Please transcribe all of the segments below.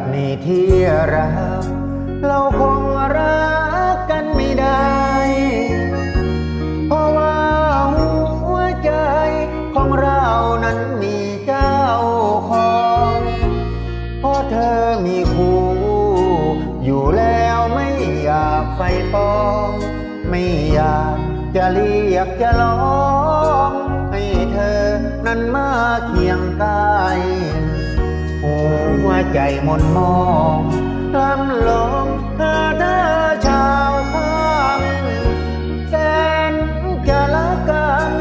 ตินี้ที่รัก เราคงรักกันไม่ได้ เพราะว่าหัวใจของเรานั้นมีเจ้าของเพราะเธอมีคู่อยู่แล้วไม่อยากไฟปอง ไม่อยากจะเรียกจะร้อง ให้เธอนั้นมาเคียงกาย ใจมนมองลำลงหาเธอชาวข้างแสนจะละกัน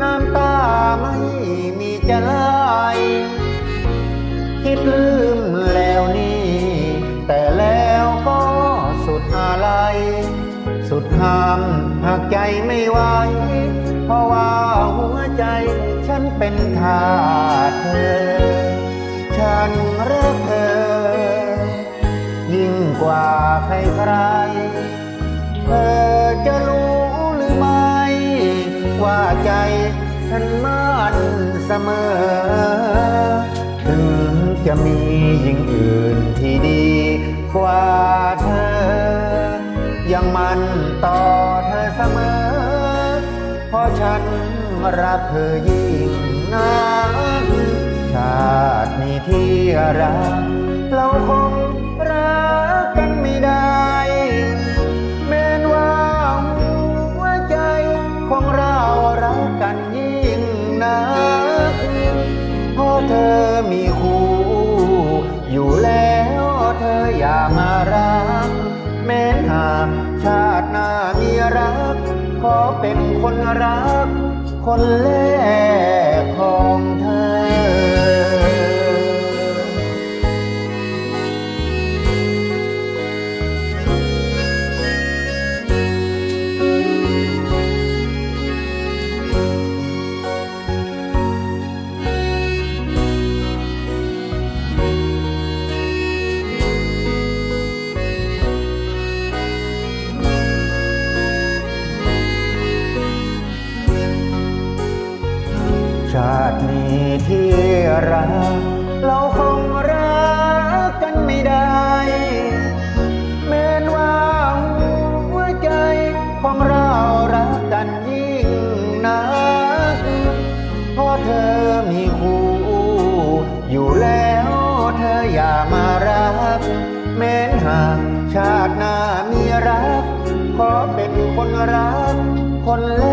น้ำตาไม่มีจะไหลคิดลืมแล้วนี่ แต่แล้วก็สุดอะไร สุดห้ามหากใจไม่ไหวเพราะว่าหัวใจฉันเป็นทาสเธอ เธอจะรู้หรือไม่ ว่าใจฉันมั่นเสมอ ถึงจะมีหญิงอื่นที่ดีกว่าเธอ ยังมันต่อเธอเสมอ เพราะฉันรักเธอยิ่งนักชาตินี้ที่รักเราคง รัก ขอเป็นคนรัก คนแรกของเธอ ชาตินี้ที่รัก เราคงรักกันไม่ได้ แม้นว่าหัวใจของเรารักกันยิ่งนักเพราะเธอมีคู่อยู่แล้วเธออย่ามารัก แม้นหากชาติหน้ามีรัก ขอเป็นคนรักคนแร